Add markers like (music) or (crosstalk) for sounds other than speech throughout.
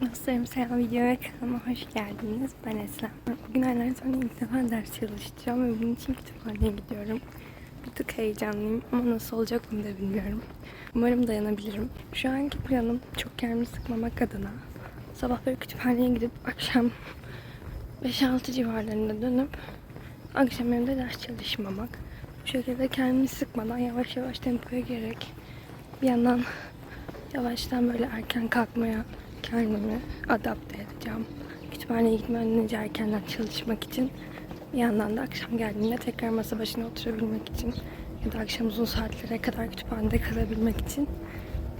Dostlarım selam videoya kanalıma hoş geldiniz. Ben Eslem. Bugün aylar sonra ilk defa ders çalışacağım ve bunun için kütüphaneye gidiyorum. Bir tık heyecanlıyım ama nasıl olacak onu da bilmiyorum. Umarım dayanabilirim. Şu anki planım çok kendimi sıkmamak adına sabahları kütüphaneye gidip akşam (laughs) 5-6 civarlarında dönüp akşam evde ders çalışmamak. Bu şekilde kendimi sıkmadan yavaş yavaş tempoya girerek bir yandan yavaştan böyle erken kalkmaya kendimi adapte edeceğim. Kütüphaneye gitmeden önce erkenden çalışmak için bir yandan da akşam geldiğinde tekrar masa başına oturabilmek için ya da akşam uzun saatlere kadar kütüphanede kalabilmek için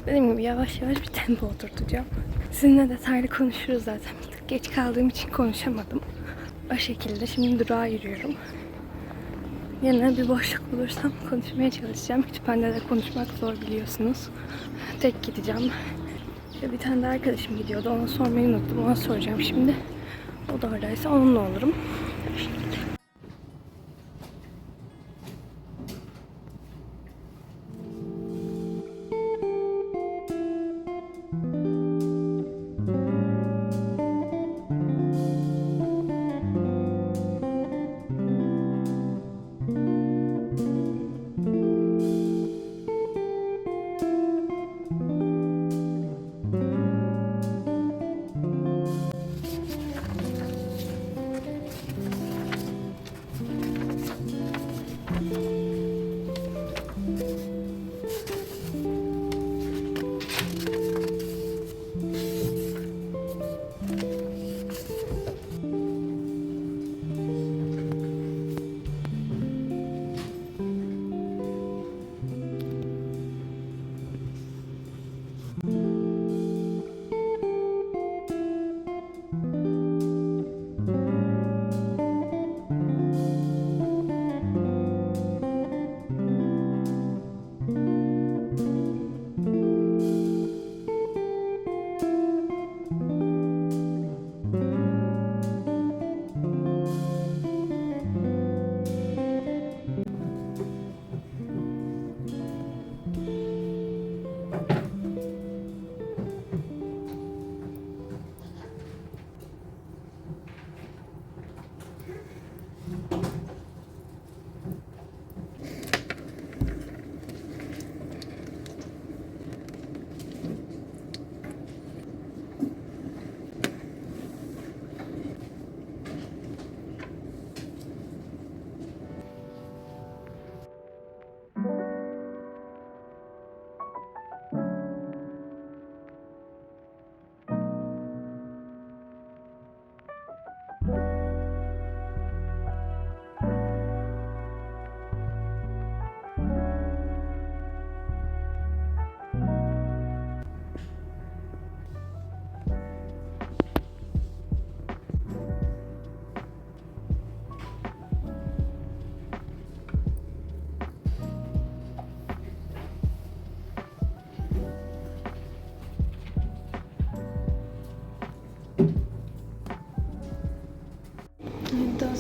dediğim gibi yavaş yavaş bir tempo oturtacağım. Sizinle detaylı konuşuruz zaten. Geç kaldığım için konuşamadım. O şekilde şimdi durağa yürüyorum. Yine bir boşluk bulursam konuşmaya çalışacağım. Kütüphanede de konuşmak zor biliyorsunuz. Tek gideceğim. Ve bir tane de arkadaşım gidiyordu. Ona sormayı unuttum. Ona soracağım şimdi. O da oradaysa onunla olurum.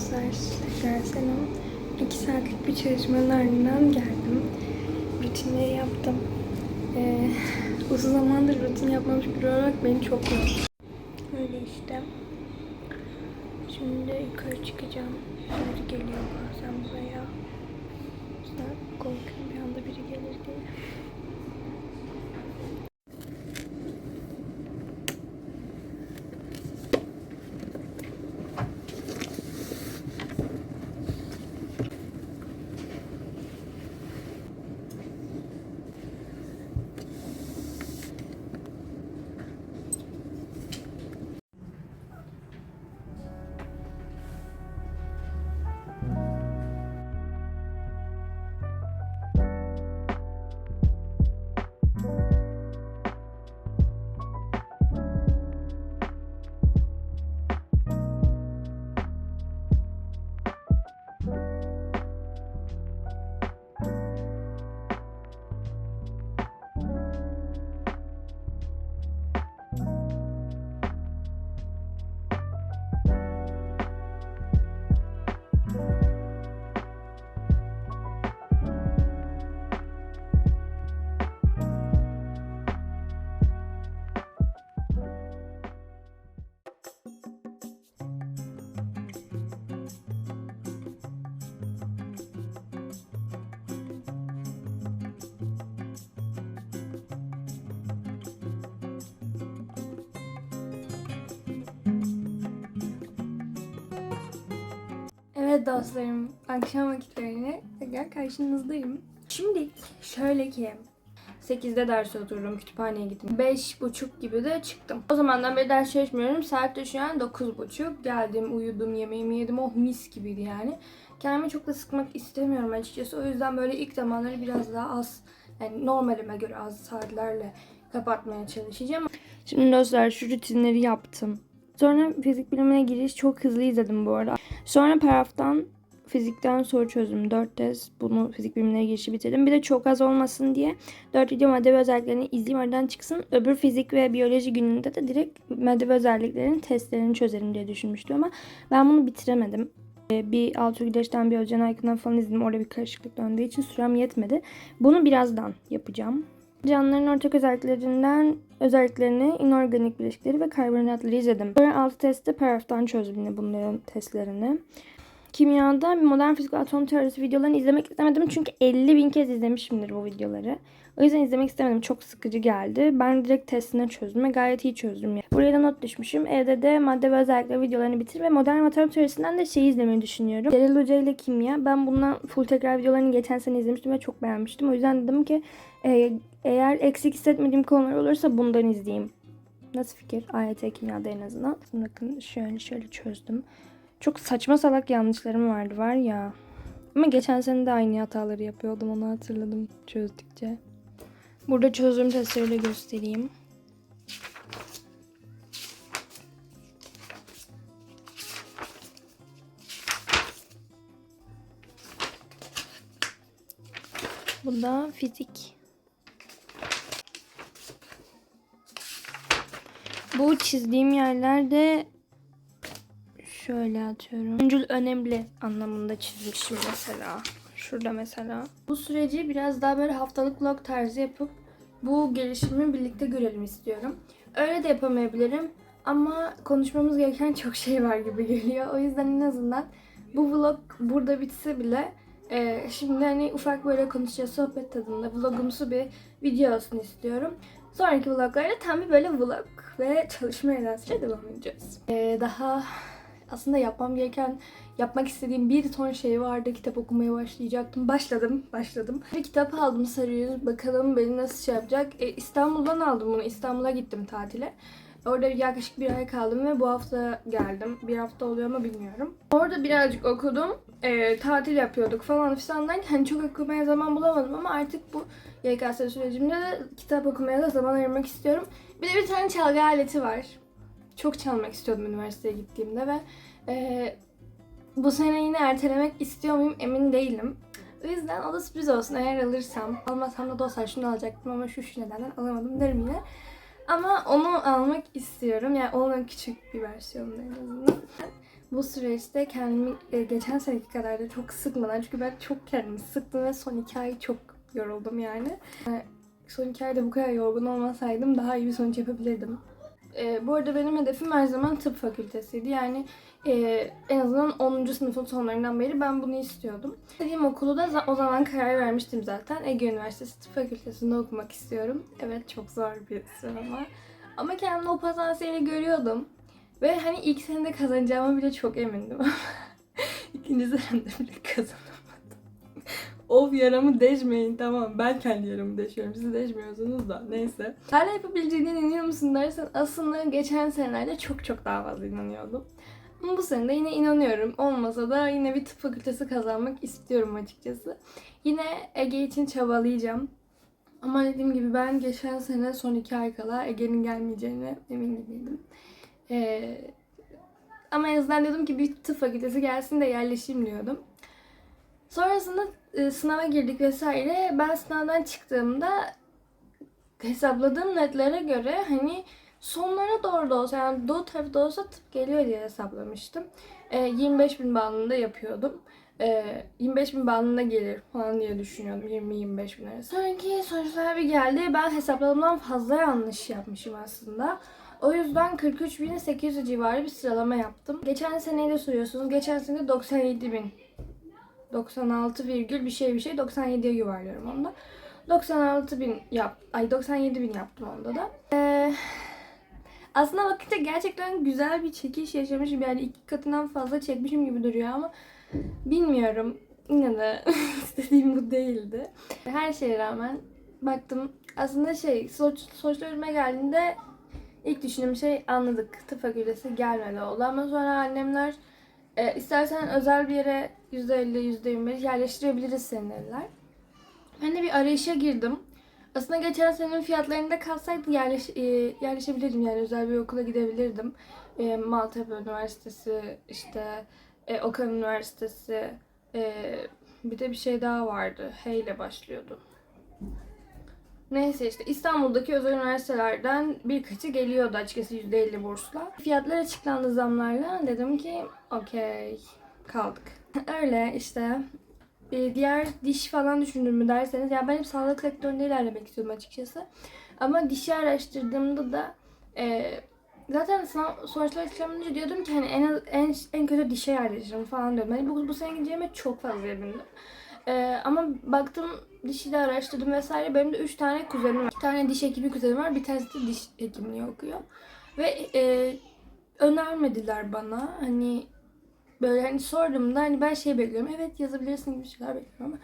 Dostlar, tekrar selam. İki saatlik bir çalışmanın ardından geldim. Rutinleri yaptım. Ee, (laughs) uzun zamandır rutin yapmamış biri olarak beni çok yordu. Öyle işte. Şimdi yukarı çıkacağım. Biri geliyor bazen buraya. Sonra korkuyorum Evet dostlarım, akşam vakitlerine tekrar karşınızdayım. Şimdi şöyle ki 8'de ders oturdum, kütüphaneye gittim. 5.30 gibi de çıktım. O zamandan beri ders çalışmıyorum. Saat de şu an 9.30. Geldim, uyudum, yemeğimi yedim. Oh mis gibiydi yani. Kendimi çok da sıkmak istemiyorum açıkçası. O yüzden böyle ilk zamanları biraz daha az, yani normalime göre az saatlerle kapatmaya çalışacağım. Şimdi dostlar şu rutinleri yaptım. Sonra fizik bilimine giriş çok hızlı izledim bu arada. Sonra paraftan fizikten soru çözdüm. 4 tez bunu fizik bilimine girişi bitirdim. Bir de çok az olmasın diye 4 video madde ve özelliklerini izleyeyim oradan çıksın. Öbür fizik ve biyoloji gününde de direkt madde ve özelliklerin testlerini çözerim diye düşünmüştüm ama ben bunu bitiremedim. Ee, Bir Altuğ Güleş'ten bir Özcan Aykın'dan falan izledim. Orada bir karışıklık döndüğü için sürem yetmedi. Bunu birazdan yapacağım. Canlıların ortak özelliklerinden özelliklerini, inorganik bileşikleri ve karbonhidratları izledim. Böyle 6 testte paraftan çözdüm bunların testlerini. Kimyada modern fizik atom teorisi videolarını izlemek istemedim çünkü 50 bin kez izlemişimdir bu videoları. O yüzden izlemek istemedim. Çok sıkıcı geldi. Ben direkt testine çözdüm ve gayet iyi çözdüm. Yani. Buraya da not düşmüşüm. Evde de madde ve özellikler videolarını bitir ve modern atom teorisinden de şey izlemeyi düşünüyorum. Celal Hoca ile kimya. Ben bundan full tekrar videolarını geçen sene izlemiştim ve çok beğenmiştim. O yüzden dedim ki e, eğer eksik hissetmediğim konular olursa bundan izleyeyim. Nasıl fikir? AYT kimyada en azından. Bakın şöyle şöyle çözdüm. Çok saçma salak yanlışlarım vardı var ya. Ama geçen sene de aynı hataları yapıyordum onu hatırladım çözdükçe. Burada çözüm testleriyle göstereyim. Bu da fizik. Bu çizdiğim yerlerde şöyle atıyorum. Öncül önemli anlamında çizmişim mesela. Şurada mesela. Bu süreci biraz daha böyle haftalık vlog tarzı yapıp bu gelişimi birlikte görelim istiyorum. Öyle de yapamayabilirim ama konuşmamız gereken çok şey var gibi geliyor. O yüzden en azından bu vlog burada bitse bile e, şimdi hani ufak böyle konuşacağız sohbet tadında vlogumsu bir video olsun istiyorum. Sonraki vloglarda tam bir böyle vlog ve çalışma enerjisiyle devam edeceğiz. E, daha aslında yapmam gereken, yapmak istediğim bir ton şey vardı. Kitap okumaya başlayacaktım. Başladım, başladım. Bir kitap aldım Sarı Yüz. Bakalım beni nasıl şey yapacak. E, İstanbul'dan aldım bunu. İstanbul'a gittim tatile. Orada yaklaşık bir ay kaldım ve bu hafta geldim. Bir hafta oluyor ama bilmiyorum. Orada birazcık okudum. E, tatil yapıyorduk falan filan. Hani çok okumaya zaman bulamadım ama artık bu YKS sürecimde de kitap okumaya da zaman ayırmak istiyorum. Bir de bir tane çalgı aleti var çok çalmak istiyordum üniversiteye gittiğimde ve e, bu sene yine ertelemek istiyor muyum emin değilim. O yüzden o da sürpriz olsun eğer alırsam. Almasam da dostlar şunu alacaktım ama şu şu nedenden alamadım derim yine. Ama onu almak istiyorum. Yani onun küçük bir versiyonu en azından. Bu süreçte kendimi e, geçen seneki kadar da çok sıkmadan çünkü ben çok kendimi sıktım ve son iki ay çok yoruldum yani. E, Son iki ayda bu kadar yorgun olmasaydım daha iyi bir sonuç yapabilirdim. E, bu arada benim hedefim her zaman tıp fakültesiydi. Yani e, en azından 10. sınıfın sonlarından beri ben bunu istiyordum. İstediğim okulu da o zaman karar vermiştim zaten. Ege Üniversitesi Tıp Fakültesi'nde okumak istiyorum. Evet çok zor bir sıralama. Ama kendimi o potansiyeli görüyordum. Ve hani ilk senede kazanacağıma bile çok emindim. (laughs) İkinci senede bile kazanamadım. Of yaramı deşmeyin tamam ben kendi yaramı deşiyorum siz deşmiyorsunuz da neyse. Hala yapabileceğine inanıyor musun dersen aslında geçen senelerde çok çok daha fazla inanıyordum. Ama bu sene de yine inanıyorum. Olmasa da yine bir tıp fakültesi kazanmak istiyorum açıkçası. Yine Ege için çabalayacağım. Ama dediğim gibi ben geçen sene son iki ay kala Ege'nin gelmeyeceğine emin gibiydim. Ee, ama en azından diyordum ki bir tıp fakültesi gelsin de yerleşeyim diyordum. Sonrasında e, sınava girdik vesaire. Ben sınavdan çıktığımda hesapladığım netlere göre hani sonlara doğru da olsa yani doğu tarafı da olsa tıp geliyor diye hesaplamıştım. E, 25 bin bandında yapıyordum. E, 25 bin bandında gelir falan diye düşünüyordum 20-25 bin arası. Sonraki sonuçlar bir geldi. Ben hesapladığımdan fazla yanlış yapmışım aslında. O yüzden 43.800 civarı bir sıralama yaptım. Geçen seneyi de soruyorsunuz. Geçen sene 97 bin 96 virgül bir şey bir şey 97'ye yuvarlıyorum onda. 96 bin yap, ay 97 bin yaptım onda da. Ee, aslında bakınca gerçekten güzel bir çekiş yaşamışım yani iki katından fazla çekmişim gibi duruyor ama Bilmiyorum. Yine de (laughs) istediğim bu değildi. Her şeye rağmen baktım. Aslında şey sonuç, sonuçlar önüme geldiğinde ilk düşündüğüm şey anladık. Tıp fakültesi gelmedi oldu. Ama sonra annemler e, istersen özel bir yere %50, %25 yerleştirebiliriz senin dediler. Ben de bir arayışa girdim. Aslında geçen senenin fiyatlarında kalsaydı yerleş, e, yerleşebilirdim yani özel bir okula gidebilirdim. E, Maltepe Üniversitesi, işte e, Okan Üniversitesi, e, bir de bir şey daha vardı. H ile başlıyordu. Neyse işte İstanbul'daki özel üniversitelerden birkaçı geliyordu açıkçası %50 bursla. Fiyatlar açıklandı zamlarla. Dedim ki okey kaldık. (laughs) Öyle işte e, diğer diş falan düşündün mü derseniz ya ben hep sağlık sektöründe ilerlemek istiyordum açıkçası. Ama dişi araştırdığımda da e, zaten sınav sonuçlar açıklanınca diyordum ki hani en en en kötü dişe yerleşirim falan diyordum. Hani bu, bu sene gideceğime çok fazla emindim. E, ama baktım dişi de araştırdım vesaire. Benim de 3 tane kuzenim var. 2 tane diş hekimi kuzenim var. Bir tanesi de diş hekimliği okuyor. Ve e, önermediler bana. Hani böyle hani sordum da hani ben şey bekliyorum. Evet yazabilirsin gibi şeyler bekliyorum ama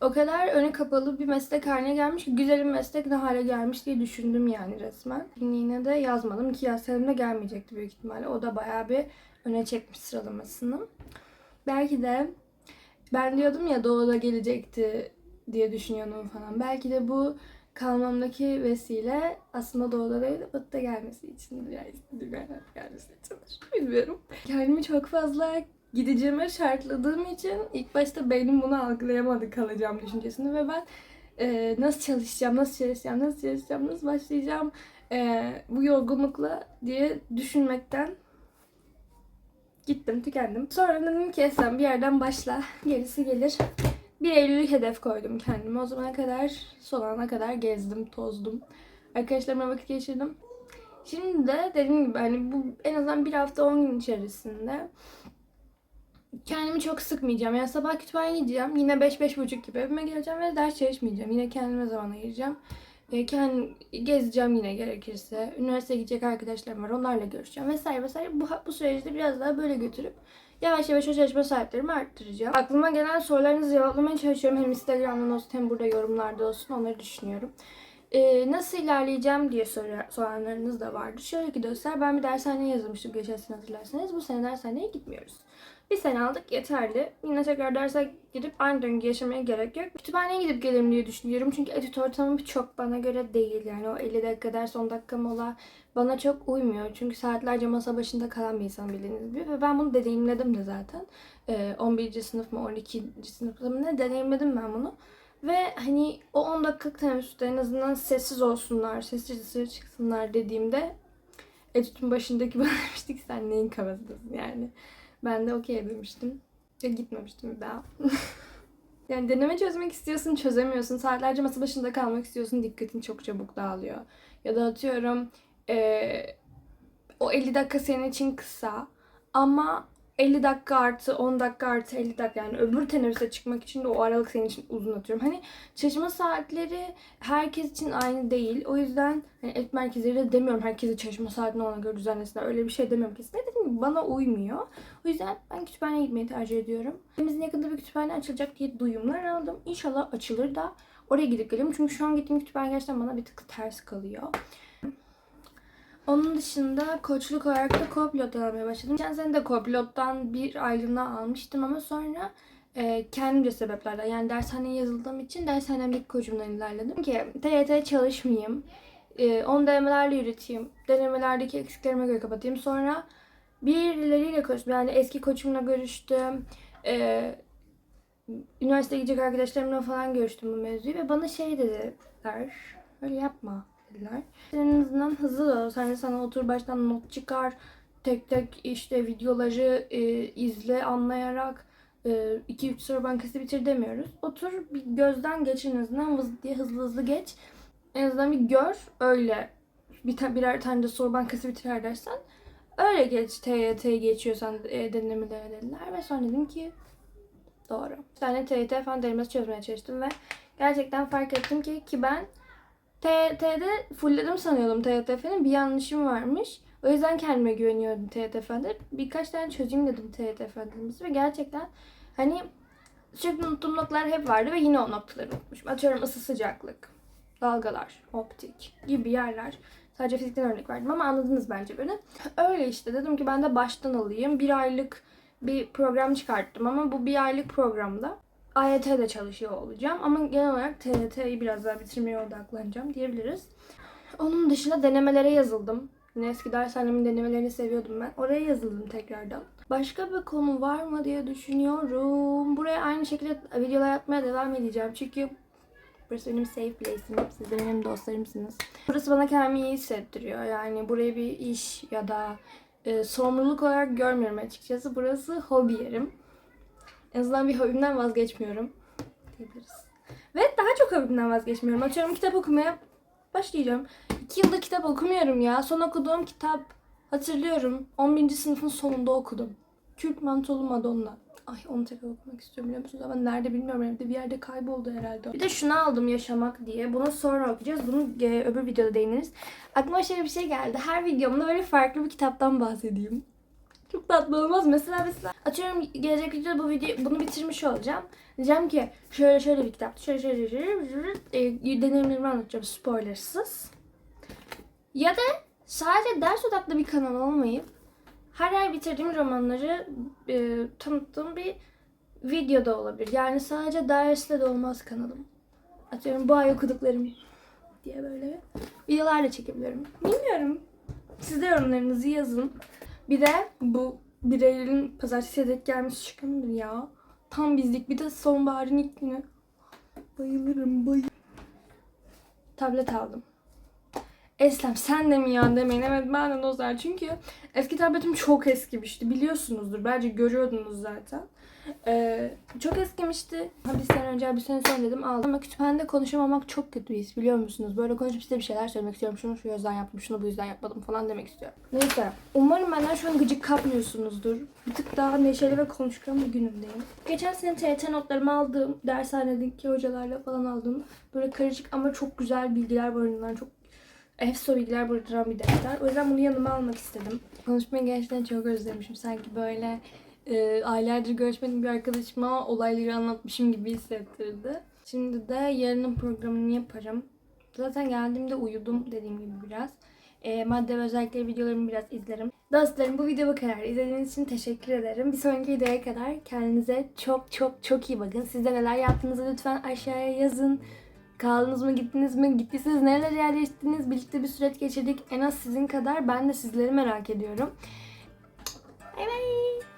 o kadar öne kapalı bir meslek haline gelmiş ki güzel bir meslek ne hale gelmiş diye düşündüm yani resmen. Yine de yazmadım ki yazsaydım da gelmeyecekti büyük ihtimalle. O da bayağı bir öne çekmiş sıralamasını. Belki de ben diyordum ya doğuda gelecekti diye düşünüyordum falan. Belki de bu kalmamdaki vesile aslında doğuda değil de batıda gelmesi istediğim yerden gelmesi içindir. Bilmiyorum. Kendimi çok fazla gideceğime şartladığım için ilk başta beynim bunu algılayamadı kalacağım düşüncesini ve ben e, nasıl çalışacağım, nasıl çalışacağım, nasıl çalışacağım, nasıl başlayacağım e, bu yorgunlukla diye düşünmekten gittim, tükendim. Sonra dedim ki sen bir yerden başla, gerisi gelir. 1 Eylül'ü hedef koydum kendime. O zamana kadar, son ana kadar gezdim, tozdum. Arkadaşlarımla vakit geçirdim. Şimdi de dediğim gibi hani bu en azından bir hafta 10 gün içerisinde kendimi çok sıkmayacağım. Yani sabah kütüphaneye gideceğim. Yine 5-5.30 gibi evime geleceğim ve ders çalışmayacağım. Yine kendime zaman ayıracağım. E, kendim gezeceğim yine gerekirse. Üniversiteye gidecek arkadaşlarım var. Onlarla görüşeceğim vesaire vesaire. Bu, bu süreci de biraz daha böyle götürüp yavaş yavaş o çalışma saatlerimi arttıracağım. Aklıma gelen sorularınızı cevaplamaya çalışıyorum. Hem Instagram'dan olsun hem burada yorumlarda olsun. Onları düşünüyorum. Ee, nasıl ilerleyeceğim diye soru- soranlarınız da vardı. Şöyle ki dostlar ben bir dershaneye yazılmıştım geçen sene hatırlarsanız. Bu sene dershaneye gitmiyoruz. Bir sene aldık yeterli. Yine tekrar derse gidip aynı döngü yaşamaya gerek yok. Kütüphaneye gidip gelirim diye düşünüyorum. Çünkü etüt ortamı çok bana göre değil. Yani o 50 dakika ders 10 dakika mola bana çok uymuyor. Çünkü saatlerce masa başında kalan bir insan bildiğiniz gibi. Ve ben bunu deneyimledim de zaten. Ee, 11. sınıf mı 12. sınıfta mı ne deneyimledim ben bunu. Ve hani o 10 dakikalık teneffüste en azından sessiz olsunlar, sessiz dışarı çıksınlar dediğimde etütün başındaki bana (laughs) demişti ki sen neyin kafasındasın yani. Ben de okey demiştim. Ve gitmemiştim bir daha. (laughs) yani deneme çözmek istiyorsun çözemiyorsun. Saatlerce masa başında kalmak istiyorsun dikkatin çok çabuk dağılıyor. Ya da atıyorum eee, o 50 dakika senin için kısa ama 50 dakika artı 10 dakika artı 50 dakika yani öbür teneffüse çıkmak için de o aralık senin için uzun atıyorum. Hani çalışma saatleri herkes için aynı değil. O yüzden hani et merkezleri de demiyorum herkese çalışma saatini ona göre düzenlesinler. Öyle bir şey demiyorum kesinlikle. Dediğim bana uymuyor. O yüzden ben kütüphaneye gitmeyi tercih ediyorum. Evimizin yakında bir kütüphane açılacak diye duyumlar aldım. İnşallah açılır da oraya gidip gelirim. Çünkü şu an gittiğim kütüphane gerçekten bana bir tık ters kalıyor. Onun dışında koçluk olarak da co-pilot almaya başladım. Geçen sene de co-pilottan bir aylığına almıştım ama sonra e, kendimce sebeplerden yani dershaneye yazıldığım için dershanemdeki koçumdan ilerledim ki TYT çalışmayayım. E, onu denemelerle yürüteyim. Denemelerdeki eksiklerime göre kapatayım. Sonra birileriyle konuştum. Yani eski koçumla görüştüm. E, üniversiteye gidecek arkadaşlarımla falan görüştüm bu mevzuyu ve bana şey dediler. Öyle yapma dediler. En azından hızlı da hani sana otur baştan not çıkar. Tek tek işte videoları e, izle anlayarak 2-3 soru bankası bitir demiyoruz. Otur bir gözden geç en azından hızlı diye hızlı hızlı geç. En azından bir gör öyle bir ta- birer tane de soru bankası bitirer dersen öyle geç TYT geçiyorsan e, denemelere dediler ve sonra dedim ki doğru. Bir tane TYT falan denemesi çözmeye çalıştım ve gerçekten fark ettim ki ki ben TYT'de fullledim sanıyordum TYTF'nin. Bir yanlışım varmış. O yüzden kendime güveniyordum TYTF'de. Birkaç tane çözeyim dedim TYTF'de ve gerçekten hani sürekli unuttuğum noktalar hep vardı ve yine o noktaları unutmuşum. Atıyorum ısı sıcaklık, dalgalar, optik gibi yerler. Sadece fizikten örnek verdim ama anladınız bence beni. Öyle işte dedim ki ben de baştan alayım. Bir aylık bir program çıkarttım ama bu bir aylık programda AYT'de çalışıyor olacağım. Ama genel olarak TYT'yi biraz daha bitirmeye odaklanacağım diyebiliriz. Onun dışında denemelere yazıldım. Yine eski dershanemin denemelerini seviyordum ben. Oraya yazıldım tekrardan. Başka bir konu var mı diye düşünüyorum. Buraya aynı şekilde videolar yapmaya devam edeceğim. Çünkü burası benim safe place'im. Siz de benim dostlarımsınız. Burası bana kendimi iyi hissettiriyor. Yani burayı bir iş ya da e, sorumluluk olarak görmüyorum açıkçası. Burası hobi yerim. En azından bir hobimden vazgeçmiyorum diyebiliriz. Ve daha çok hobimden vazgeçmiyorum. Açıyorum kitap okumaya başlayacağım. İki yıldır kitap okumuyorum ya. Son okuduğum kitap hatırlıyorum. 11. sınıfın sonunda okudum. Kürk Mantolu Madonna. Ay onu tekrar okumak istiyorum biliyor musunuz? Ama nerede bilmiyorum. Evde bir yerde kayboldu herhalde. Bir de şunu aldım yaşamak diye. Bunu sonra okuyacağız. Bunu e, öbür videoda değiniriz. Aklıma şöyle bir şey geldi. Her videomda böyle farklı bir kitaptan bahsedeyim. Çok tatlı olmaz. Mesela mesela atıyorum gelecek videoda bu video bunu bitirmiş olacağım. Diyeceğim ki şöyle şöyle bir kitap. Şöyle şöyle şöyle, şöyle e, deneyimlerimi anlatacağım spoilersız. Ya da sadece ders odaklı bir kanal olmayıp her ay bitirdiğim romanları e, tanıttığım bir videoda olabilir. Yani sadece dersle de olmaz kanalım. Atıyorum bu ay okuduklarım diye böyle videolar da çekebilirim. Bilmiyorum. Siz de yorumlarınızı yazın. Bir de bu 1 Eylül'ün pazartesiye denk gelmiş çıkımdır ya. Tam bizlik. Bir de sonbaharın ilk günü. Bayılırım bayılırım. Tablet aldım. Eslem sen de mi ya demeyin. Evet ben de dostlar. Çünkü eski tabletim çok eskimişti. Biliyorsunuzdur. Bence görüyordunuz zaten. Ee, çok eskimişti. Bir sene önce bir sene sonra dedim aldım. Ama kütüphanede konuşamamak çok kötü his biliyor musunuz? Böyle konuşup size bir şeyler söylemek istiyorum. Şunu şu yüzden yaptım, şunu bu yüzden yapmadım falan demek istiyorum. Neyse. Umarım benden şu an gıcık kapmıyorsunuzdur. Bir tık daha neşeli ve konuşkan bir günümdeyim. Geçen sene TYT notlarımı aldığım, dershanedeki hocalarla falan aldığım böyle karışık ama çok güzel bilgiler barındıran, çok efso bilgiler barındıran bir defter. O yüzden bunu yanıma almak istedim. Konuşmayı gerçekten çok özlemişim. Sanki böyle e, aylardır görüşmediğim bir arkadaşıma olayları anlatmışım gibi hissettirdi. Şimdi de yarının programını yaparım. Zaten geldiğimde uyudum dediğim gibi biraz. E, madde ve özellikleri videolarımı biraz izlerim. Dostlarım bu videomu kadar izlediğiniz için teşekkür ederim. Bir sonraki videoya kadar kendinize çok çok çok iyi bakın. Siz de neler yaptığınızı lütfen aşağıya yazın. Kaldınız mı gittiniz mi? Gittiyseniz nerelere yerleştiniz? Birlikte bir süreç geçirdik. En az sizin kadar ben de sizleri merak ediyorum. Bay bay.